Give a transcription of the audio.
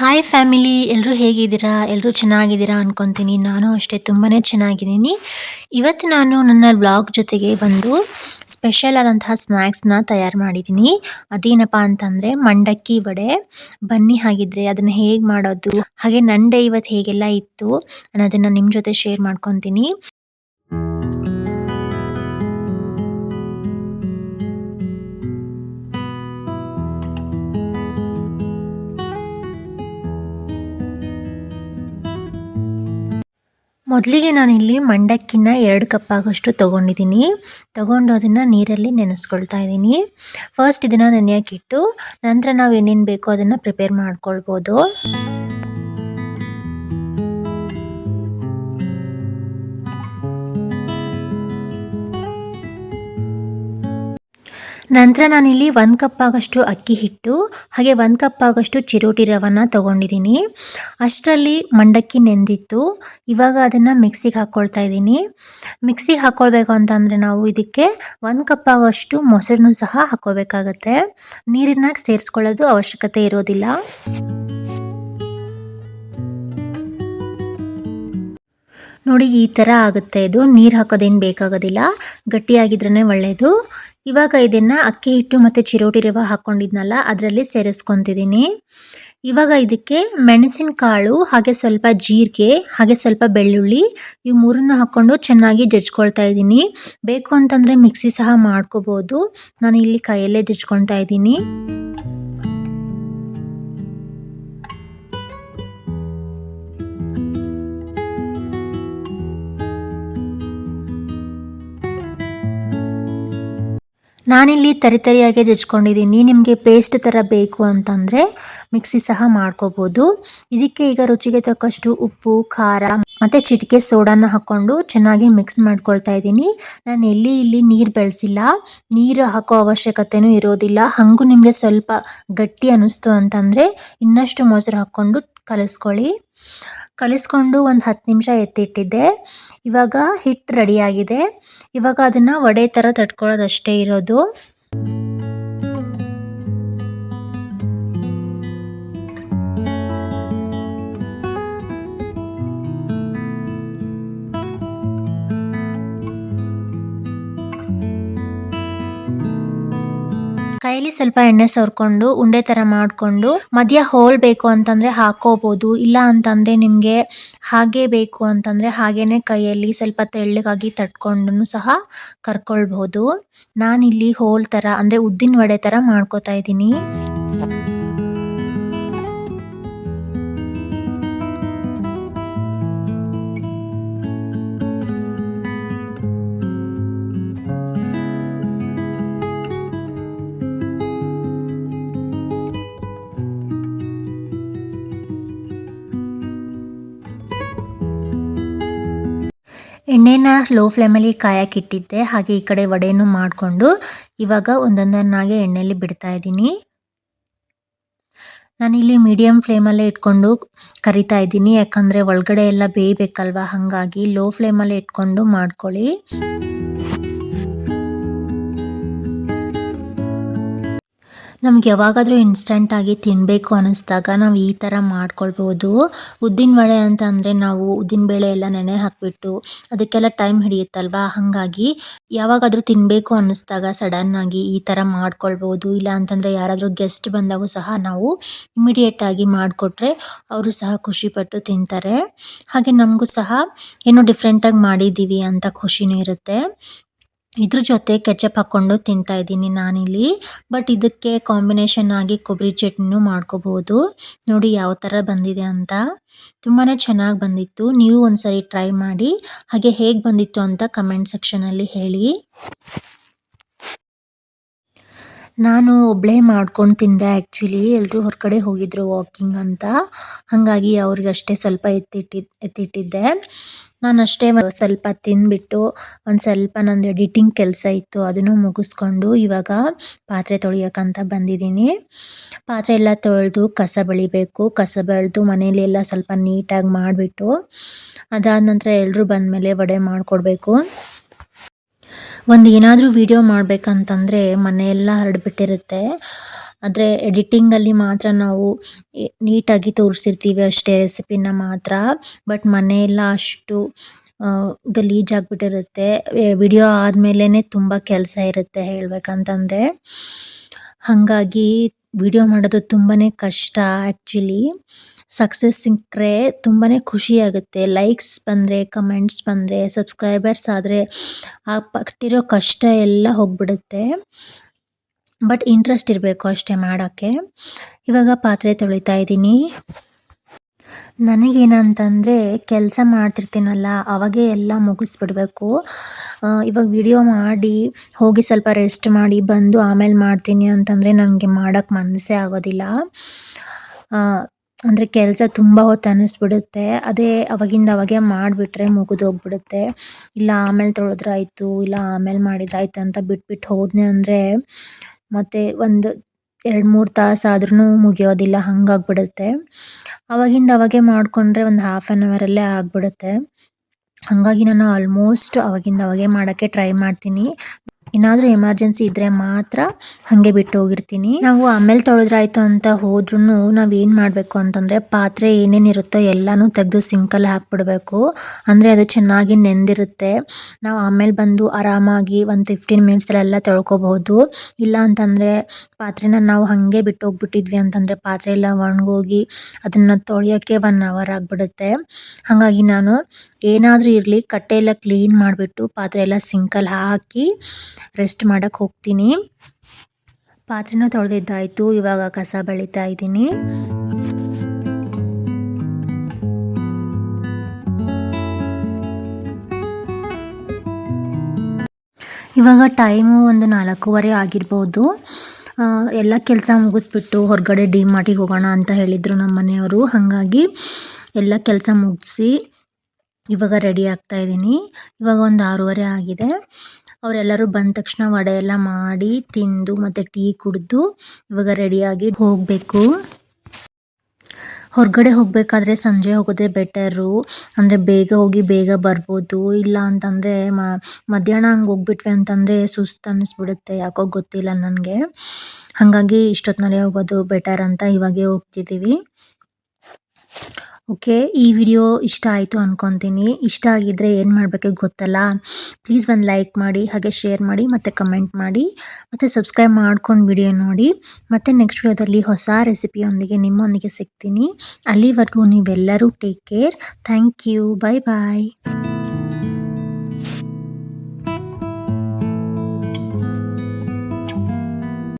Hi family ಎಲ್ಲರೂ ಹೇಗಿದ್ದೀರಾ? ಎಲ್ಲರೂ ಚೆನ್ನಾಗಿದ್ದೀರಾ ಅನ್ಕೊತೀನಿ. ನಾನು ಅಷ್ಟೇ ತುಂಬಾ ಚೆನ್ನಾಗಿದ್ದೀನಿ. ಇವತ್ತು ನಾನು ನನ್ನ ಬ್ಲಾಗ್ ಜೊತೆಗೆ ಬಂದು ಸ್ಪೆಷಲ್ ಆದಂತಹ ಸ್ನ್ಯಾಕ್ಸ್ನ ತಯಾರು ಮಾಡಿದ್ದೀನಿ. ಅದೇನಪ್ಪ ಅಂತಂದರೆ ಮಂಡಕ್ಕಿ ವಡೆ. ಬನ್ನಿ ಹಾಗಿದ್ರೆ ಅದನ್ನು ಹೇಗೆ ಮಾಡೋದು? ಹಾಗೆ ನನ್ನ ಡೇ ಇವತ್ತು ಹೇಗೆಲ್ಲ ಇತ್ತು ಅನ್ನೋದನ್ನು ನಿಮ್ಮ ಜೊತೆ ಶೇರ್ ಮಾಡ್ಕೊತೀನಿ. ಮೊದಲಿಗೆ ನಾನಿಲ್ಲಿ ಮಂಡಕ್ಕಿನ ಎರಡು ಕಪ್ ಆಗೋಷ್ಟು ತೊಗೊಂಡಿದ್ದೀನಿ. ತೊಗೊಂಡು ಅದನ್ನು ನೀರಲ್ಲಿ ನೆನೆಸ್ಕೊಳ್ತಾ ಇದ್ದೀನಿ. ಫಸ್ಟ್ ಇದನ್ನು ನೆನೆಯೋಕ್ಕಿಟ್ಟು ನಂತರ ನಾವು ಏನೇನು ಬೇಕೋ ಅದನ್ನು ಪ್ರಿಪೇರ್ ಮಾಡ್ಕೊಳ್ಬೋದು. ನಂತರ ನಾನಿಲ್ಲಿ ಒಂದು ಕಪ್ ಆಗೋಷ್ಟು ಅಕ್ಕಿ ಹಿಟ್ಟು, ಹಾಗೆ ಒಂದು ಕಪ್ ಆಗಷ್ಟು ಚಿರೋಟಿ ರವನ್ನ ತೊಗೊಂಡಿದ್ದೀನಿ ಅಷ್ಟರಲ್ಲಿ ಮಂಡಕ್ಕಿ ನೆಂದಿತ್ತು. ಇವಾಗ ಅದನ್ನು ಮಿಕ್ಸಿಗೆ ಹಾಕ್ಕೊಳ್ತಾ ಇದ್ದೀನಿ. ಮಿಕ್ಸಿಗೆ ಹಾಕ್ಕೊಳ್ಬೇಕು ಅಂತಂದರೆ ನಾವು ಇದಕ್ಕೆ ಒಂದು ಕಪ್ ಆಗೋಷ್ಟು ಮೊಸರನ್ನು ಸಹ ಹಾಕ್ಕೋಬೇಕಾಗತ್ತೆ ನೀರನ್ನ ಸೇರಿಸ್ಕೊಳ್ಳೋದು ಅವಶ್ಯಕತೆ ಇರೋದಿಲ್ಲ. ನೋಡಿ ಈ ಥರ ಆಗುತ್ತೆ. ಇದು ನೀರು ಹಾಕೋದೇನು ಬೇಕಾಗೋದಿಲ್ಲ. ಗಟ್ಟಿಯಾಗಿದ್ರೇ ಒಳ್ಳೆಯದು ಇವಾಗ ಇದನ್ನು ಅಕ್ಕಿ ಹಿಟ್ಟು ಮತ್ತು ಚಿರೋಟಿ ರವ ಹಾಕ್ಕೊಂಡಿದ್ನಲ್ಲ ಅದರಲ್ಲಿ ಸೇರಿಸ್ಕೊತಿದ್ದೀನಿ. ಇವಾಗ ಇದಕ್ಕೆ ಮೆಣಸಿನಕಾಳು, ಹಾಗೆ ಸ್ವಲ್ಪ ಜೀರಿಗೆ, ಹಾಗೆ ಸ್ವಲ್ಪ ಬೆಳ್ಳುಳ್ಳಿ ಇವು ಮೂರನ್ನು ಹಾಕ್ಕೊಂಡು ಚೆನ್ನಾಗಿ ಜಜ್ಕೊಳ್ತಾ ಇದ್ದೀನಿ. ಬೇಕು ಅಂತಂದರೆ ಮಿಕ್ಸಿ ಸಹ ಮಾಡ್ಕೋಬೋದು. ನಾನು ಇಲ್ಲಿ ಕೈಯಲ್ಲೇ ಜಜ್ಕೊಳ್ತಾ ಇದ್ದೀನಿ. ನಾನಿಲ್ಲಿ ತರಿತರಿಯಾಗಿ ಜಜ್ಕೊಂಡಿದ್ದೀನಿ. ನಿಮಗೆ ಪೇಸ್ಟ್ ಥರ ಬೇಕು ಅಂತಂದರೆ ಮಿಕ್ಸಿ ಸಹ ಮಾಡ್ಕೋಬೋದು. ಇದಕ್ಕೆ ಈಗ ರುಚಿಗೆ ತಕ್ಕಷ್ಟು ಉಪ್ಪು, ಖಾರ ಮತ್ತು ಚಿಟಿಕೆ ಸೋಡಾನ ಹಾಕ್ಕೊಂಡು ಚೆನ್ನಾಗಿ ಮಿಕ್ಸ್ ಮಾಡ್ಕೊಳ್ತಾ ಇದ್ದೀನಿ. ನಾನು ಎಲ್ಲಿ ಇಲ್ಲಿ ನೀರು ಬೆಳೆಸಿಲ್ಲ. ನೀರು ಹಾಕೋ ಅವಶ್ಯಕತೆಯೂ ಇರೋದಿಲ್ಲ. ಹಾಗೂ ನಿಮಗೆ ಸ್ವಲ್ಪ ಗಟ್ಟಿ ಅನ್ನಿಸ್ತು ಅಂತಂದರೆ ಇನ್ನಷ್ಟು ಮೊಸರು ಹಾಕ್ಕೊಂಡು ಕಲಿಸ್ಕೊಳ್ಳಿ. ಕಲಿಸ್ಕೊಂಡು ಒಂದು ಹತ್ತು ನಿಮಿಷ ಎತ್ತಿಟ್ಟಿದ್ದೆ. ಇವಾಗ ಹಿಟ್ಟು ರೆಡಿಯಾಗಿದೆ ಇವಾಗ ಅದನ್ನು ವಡೆ ಥರ ತಟ್ಕೊಳ್ಳೋದಷ್ಟೇ ಇರೋದು. ಕೈಯಲ್ಲಿ ಸ್ವಲ್ಪ ಎಣ್ಣೆ ಸವರ್ಕೊಂಡು ಉಂಡೆ ತರ ಮಾಡ್ಕೊಂಡು, ಮಧ್ಯ ಹೋಲ್ ಬೇಕು ಅಂತಂದ್ರೆ ಹಾಕೋಬಹುದು ಇಲ್ಲ ಅಂತಂದ್ರೆ ನಿಮ್ಗೆ ಹಾಗೆ ಬೇಕು ಅಂತಂದ್ರೆ ಹಾಗೇನೆ ಕೈಯಲ್ಲಿ ಸ್ವಲ್ಪ ತೆಳ್ಳಗಾಗಿ ತಟ್ಕೊಂಡು ಸಹ ಕರ್ಕೊಳ್ಬಹುದು ನಾನಿಲ್ಲಿ ಹೋಲ್ ತರ, ಅಂದ್ರೆ ಉದ್ದಿನ ವಡೆ ತರ ಮಾಡ್ಕೋತಾ ಇದ್ದೀನಿ. ಎಣ್ಣೆನ ಲೋ ಫ್ಲೇಮಲ್ಲಿ ಕಾಯಕ್ಕಿಟ್ಟಿದ್ದೆ ಹಾಗೆ ಈ ಕಡೆ ವಡೆಯನ್ನು ಮಾಡಿಕೊಂಡು ಇವಾಗ ಒಂದೊಂದನ್ನಾಗೆ ಎಣ್ಣೆಯಲ್ಲಿ ಬಿಡ್ತಾ ಇದ್ದೀನಿ. ನಾನಿಲ್ಲಿ ಮೀಡಿಯಮ್ ಫ್ಲೇಮಲ್ಲೇ ಇಟ್ಕೊಂಡು ಕರಿತಾ ಇದ್ದೀನಿ. ಯಾಕಂದರೆ ಒಳಗಡೆ ಎಲ್ಲ ಬೇಯಬೇಕಲ್ವ? ಹಾಗಾಗಿ ಲೋ ಫ್ಲೇಮಲ್ಲೇ ಇಟ್ಕೊಂಡು ಮಾಡ್ಕೊಳ್ಳಿ. ನಮ್ಗೆ ಯಾವಾಗಾದರೂ ಇನ್ಸ್ಟಂಟಾಗಿ ತಿನ್ನಬೇಕು ಅನ್ನಿಸ್ದಾಗ ನಾವು ಈ ಥರ ಮಾಡ್ಕೊಳ್ಬೋದು. ಉದ್ದಿನ ವಡೆ ಅಂತ ಅಂದರೆ ನಾವು ಉದ್ದಿನಬೇಳೆ ಎಲ್ಲ ನೆನೆ ಹಾಕಿಬಿಟ್ಟು ಅದಕ್ಕೆಲ್ಲ ಟೈಮ್ ಹಿಡಿಯುತ್ತಲ್ವ? ಹಾಗಾಗಿ ಯಾವಾಗಾದರೂ ತಿನ್ನಬೇಕು ಅನ್ನಿಸ್ದಾಗ ಸಡನ್ನಾಗಿ ಈ ಥರ ಮಾಡ್ಕೊಳ್ಬೋದು. ಇಲ್ಲ ಅಂತಂದರೆ ಯಾರಾದರೂ ಗೆಸ್ಟ್ ಬಂದಾಗೂ ಸಹ ನಾವು ಇಮಿಡಿಯೇಟಾಗಿ ಮಾಡಿಕೊಟ್ರೆ ಅವರು ಸಹ ಖುಷಿಪಟ್ಟು ತಿಂತಾರೆ. ಹಾಗೆ ನಮಗೂ ಸಹ ಏನೋ ಡಿಫ್ರೆಂಟಾಗಿ ಮಾಡಿದ್ದೀವಿ ಅಂತ ಖುಷಿನೂ ಇರುತ್ತೆ. ಇದ್ರ ಜೊತೆ ಕೆಚಪ್ ಹಾಕ್ಕೊಂಡು ತಿಂತಾ ಇದ್ದೀನಿ ನಾನಿಲ್ಲಿ. ಬಟ್ ಇದಕ್ಕೆ ಕಾಂಬಿನೇಷನ್ ಆಗಿ ಕೊಬ್ಬರಿ ಚಟ್ನಿನೂ ಮಾಡ್ಕೋಬಹುದು ನೋಡಿ ಯಾವ ಥರ ಬಂದಿದೆ ಅಂತ. ತುಂಬಾ ಚೆನ್ನಾಗಿ ಬಂದಿತ್ತು. ನೀವು ಒಂದ್ಸರಿ ಟ್ರೈ ಮಾಡಿ. ಹಾಗೆ ಹೇಗೆ ಬಂದಿತ್ತು ಅಂತ ಕಮೆಂಟ್ ಸೆಕ್ಷನಲ್ಲಿ ಹೇಳಿ. ನಾನು ಒಬ್ಬಳೇ ಮಾಡ್ಕೊಂಡು ತಿಂದೆ ಆ್ಯಕ್ಚುಲಿ ಎಲ್ಲರೂ ಹೊರಗಡೆ ಹೋಗಿದ್ರು ವಾಕಿಂಗ್ ಅಂತ. ಹಾಗಾಗಿ ಅವ್ರಿಗಷ್ಟೇ ಸ್ವಲ್ಪ ಎತ್ತಿಟ್ಟಿದ್ದು. ಎತ್ತಿಟ್ಟಿದ್ದೆ ಅಷ್ಟೇ ಸ್ವಲ್ಪ ತಿಂದ್ಬಿಟ್ಟು ಒಂದು ಸ್ವಲ್ಪ ನಂದು ಎಡಿಟಿಂಗ್ ಕೆಲಸ ಇತ್ತು, ಅದನ್ನು ಮುಗಿಸ್ಕೊಂಡು ಇವಾಗ ಪಾತ್ರೆ ತೊಳಿಯೋಕ್ಕಂತ ಬಂದಿದ್ದೀನಿ. ಪಾತ್ರೆ ಎಲ್ಲ ತೊಳೆದು ಕಸ ಬೆಳಿಬೇಕು. ಕಸ ಬಳಿದು ಎಲ್ಲ ಸ್ವಲ್ಪ ನೀಟಾಗಿ ಮಾಡಿಬಿಟ್ಟು ಅದಾದ ನಂತರ ಎಲ್ಲರೂ ಬಂದಮೇಲೆ ವಡೆ ಮಾಡಿಕೊಡ್ಬೇಕು. ಒಂದು ಏನಾದರೂ ವೀಡಿಯೋ ಮಾಡಬೇಕಂತಂದರೆ ಮನೆಯೆಲ್ಲ ಹರಡ್ಬಿಟ್ಟಿರುತ್ತೆ. ಆದರೆ ಎಡಿಟಿಂಗಲ್ಲಿ ಮಾತ್ರ ನಾವು ನೀಟಾಗಿ ತೋರಿಸಿರ್ತೀವಿ ಅಷ್ಟೇ ರೆಸಿಪಿನ ಮಾತ್ರ. ಬಟ್ ಮನೆಯೆಲ್ಲ ಅಷ್ಟು ಗಲೀಜಾಗಿಬಿಟ್ಟಿರುತ್ತೆ. ವಿಡಿಯೋ ಆದಮೇಲೆ ತುಂಬ ಕೆಲಸ ಇರುತ್ತೆ ಹೇಳಬೇಕಂತಂದರೆ. ಹಾಗಾಗಿ ವಿಡಿಯೋ ಮಾಡೋದು ತುಂಬಾ ಕಷ್ಟ ಆ್ಯಕ್ಚುಲಿ ಸಕ್ಸಸ್ ಸಿಕ್ಕರೆ ತುಂಬಾ ಖುಷಿಯಾಗುತ್ತೆ. ಲೈಕ್ಸ್ ಬಂದರೆ ಕಮೆಂಟ್ಸ್ ಬಂದರೆ ಸಬ್ಸ್ಕ್ರೈಬರ್ಸ್ ಆದರೆ ಆ ಪಟ್ಟಿರೋ ಕಷ್ಟ ಎಲ್ಲ ಹೋಗ್ಬಿಡುತ್ತೆ. ಬಟ್ ಇಂಟ್ರೆಸ್ಟ್ ಇರಬೇಕು ಅಷ್ಟೇ ಮಾಡೋಕ್ಕೆ. ಇವಾಗ ಪಾತ್ರೆ ತೊಳಿತಾ ಇದ್ದೀನಿ. ನನಗೇನಂತಂದರೆ ಕೆಲಸ ಮಾಡ್ತಿರ್ತೀನಲ್ಲ, ಅವಾಗೇ ಎಲ್ಲ ಮುಗಿಸ್ಬಿಡ್ಬೇಕು. ಇವಾಗ ವಿಡಿಯೋ ಮಾಡಿ, ಹೋಗಿ ಸ್ವಲ್ಪ ರೆಸ್ಟ್ ಮಾಡಿ, ಬಂದು ಆಮೇಲೆ ಮಾಡ್ತೀನಿ ಅಂತಂದರೆ ನನಗೆ ಮಾಡೋಕ್ಕೆ ಮನಸ್ಸೇ ಆಗೋದಿಲ್ಲ. ಅಂದರೆ ಕೆಲಸ ತುಂಬ ಹೊತ್ತು ಅನ್ನಿಸ್ಬಿಡುತ್ತೆ. ಅದೇ ಅವಾಗಿಂದ ಅವಾಗೆ ಮಾಡಿಬಿಟ್ರೆ ಮುಗಿದೋಗ್ಬಿಡುತ್ತೆ ಇಲ್ಲ ಆಮೇಲೆ ತೊಳೆದ್ರಾಯ್ತು, ಇಲ್ಲ ಆಮೇಲೆ ಮಾಡಿದ್ರಾಯ್ತು ಅಂತ ಬಿಟ್ಬಿಟ್ಟು ಹೋದ್ನೆ ಅಂದರೆ ಮತ್ತೆ ಒಂದು ಎರಡು ಮೂರು ತಾಸು ಆದ್ರೂ ಮುಗಿಯೋದಿಲ್ಲ, ಹಂಗಾಗ್ಬಿಡುತ್ತೆ. ಅವಾಗಿಂದ ಅವಾಗೆ ಮಾಡಿಕೊಂಡ್ರೆ ಒಂದು ಹಾಫ್ ಆನ್ ಅವರಲ್ಲೇ ಆಗಿಬಿಡುತ್ತೆ. ಹಾಗಾಗಿ ನಾನು ಆಲ್ಮೋಸ್ಟ್ ಅವಾಗಿಂದ ಅವಾಗೆ ಮಾಡೋಕ್ಕೆ ಟ್ರೈ ಮಾಡ್ತೀನಿ. ಏನಾದರೂ ಎಮರ್ಜೆನ್ಸಿ ಇದ್ದರೆ ಮಾತ್ರ ಹಾಗೆ ಬಿಟ್ಟು ಹೋಗಿರ್ತೀನಿ. ನಾವು ಆಮೇಲೆ ತೊಳೆದ್ರಾಯ್ತು ಅಂತ ಹೋದ್ರೂ ನಾವು ಏನು ಮಾಡಬೇಕು ಅಂತಂದರೆ ಪಾತ್ರೆ ಏನೇನಿರುತ್ತೋ ಎಲ್ಲನೂ ತೆಗೆದು ಸಿಂಕಲ್ಲಿ ಹಾಕ್ಬಿಡ್ಬೇಕು. ಅಂದರೆ ಅದು ಚೆನ್ನಾಗಿ ನೆಂದಿರುತ್ತೆ. ನಾವು ಆಮೇಲೆ ಬಂದು ಆರಾಮಾಗಿ ಒಂದು ಫಿಫ್ಟೀನ್ ಮಿನಿಟ್ಸಲ್ಲೆಲ್ಲ ತೊಳ್ಕೊಬಹುದು. ಇಲ್ಲ ಅಂತಂದರೆ ಪಾತ್ರೆನ ನಾವು ಹಾಗೆ ಬಿಟ್ಟು ಹೋಗ್ಬಿಟ್ಟಿದ್ವಿ ಅಂತಂದರೆ ಪಾತ್ರೆ ಎಲ್ಲ ಒಣಗೋಗಿ ಅದನ್ನು ತೊಳೆಯೋಕ್ಕೆ ಒನ್ ಅವರ್ ಆಗಿಬಿಡುತ್ತೆ. ಹಾಗಾಗಿ ನಾನು ಏನಾದರೂ ಇರಲಿ, ಕಟ್ಟೆ ಎಲ್ಲ ಕ್ಲೀನ್ ಮಾಡಿಬಿಟ್ಟು ಪಾತ್ರೆ ಎಲ್ಲ ಸಿಂಕಲ್ಲಿ ಹಾಕಿ ರೆಸ್ಟ್ ಮಾಡೋಕ್ಕೆ ಹೋಗ್ತೀನಿ. ಪಾತ್ರೆನ ತೊಳೆದಿದ್ದಾಯಿತು, ಇವಾಗ ಕಸ ಬೆಳೀತಾ ಇದ್ದೀನಿ. ಇವಾಗ ಟೈಮು ಒಂದು ನಾಲ್ಕೂವರೆ ಆಗಿರ್ಬೋದು. ಎಲ್ಲ ಕೆಲಸ ಮುಗಿಸ್ಬಿಟ್ಟು ಹೊರಗಡೆ ಡಿ ಮಾರ್ಟಿಗೆ ಹೋಗೋಣ ಅಂತ ಹೇಳಿದರು ನಮ್ಮ ಮನೆಯವರು. ಹಾಗಾಗಿ ಎಲ್ಲ ಕೆಲಸ ಮುಗಿಸಿ ಇವಾಗ ರೆಡಿ ಆಗ್ತಾ ಇದ್ದೀನಿ. ಇವಾಗ ಒಂದು ಆರೂವರೆ ಆಗಿದೆ. ಅವರೆಲ್ಲರೂ ಬಂದ ತಕ್ಷಣ ವಡೆ ಎಲ್ಲ ಮಾಡಿ ತಿಂದು ಮತ್ತು ಟೀ ಕುಡಿದು ಇವಾಗ ರೆಡಿಯಾಗಿ ಹೋಗಬೇಕು. ಹೊರಗಡೆ ಹೋಗಬೇಕಾದ್ರೆ ಸಂಜೆ ಹೋಗೋದೇ ಬೆಟರು. ಅಂದರೆ ಬೇಗ ಹೋಗಿ ಬೇಗ ಬರ್ಬೋದು. ಇಲ್ಲ ಅಂತಂದರೆ ಮಧ್ಯಾಹ್ನ ಹಂಗೆ ಹೋಗ್ಬಿಟ್ವಿ ಅಂತಂದರೆ ಸುಸ್ತು ಅನ್ನಿಸ್ಬಿಡುತ್ತೆ ಯಾಕೋ ಗೊತ್ತಿಲ್ಲ ನನಗೆ. ಹಾಗಾಗಿ ಇಷ್ಟೊತ್ತಿನಲ್ಲೇ ಹೋಗೋದು ಬೆಟರ್ ಅಂತ ಇವಾಗೇ ಹೋಗ್ತಿದ್ದೀವಿ ಓಕೆ, ಈ ವಿಡಿಯೋ ಇಷ್ಟ ಆಯಿತು ಅಂದ್ಕೊತೀನಿ ಇಷ್ಟ ಆಗಿದ್ದರೆ ಏನು ಮಾಡಬೇಕು ಗೊತ್ತಲ್ಲ? ಪ್ಲೀಸ್ ಒಂದು ಲೈಕ್ ಮಾಡಿ, ಹಾಗೆ ಶೇರ್ ಮಾಡಿ, ಮತ್ತು ಕಮೆಂಟ್ ಮಾಡಿ, ಮತ್ತು ಸಬ್ಸ್ಕ್ರೈಬ್ ಮಾಡ್ಕೊಂಡು ವಿಡಿಯೋ ನೋಡಿ. ಮತ್ತು ನೆಕ್ಸ್ಟ್ ವಿಡಿಯೋದಲ್ಲಿ ಹೊಸ ರೆಸಿಪಿಯೊಂದಿಗೆ ನಿಮ್ಮೊಂದಿಗೆ ಸಿಗ್ತೀನಿ. ಅಲ್ಲಿವರೆಗೂ ನೀವೆಲ್ಲರೂ take care. Thank you. Bye bye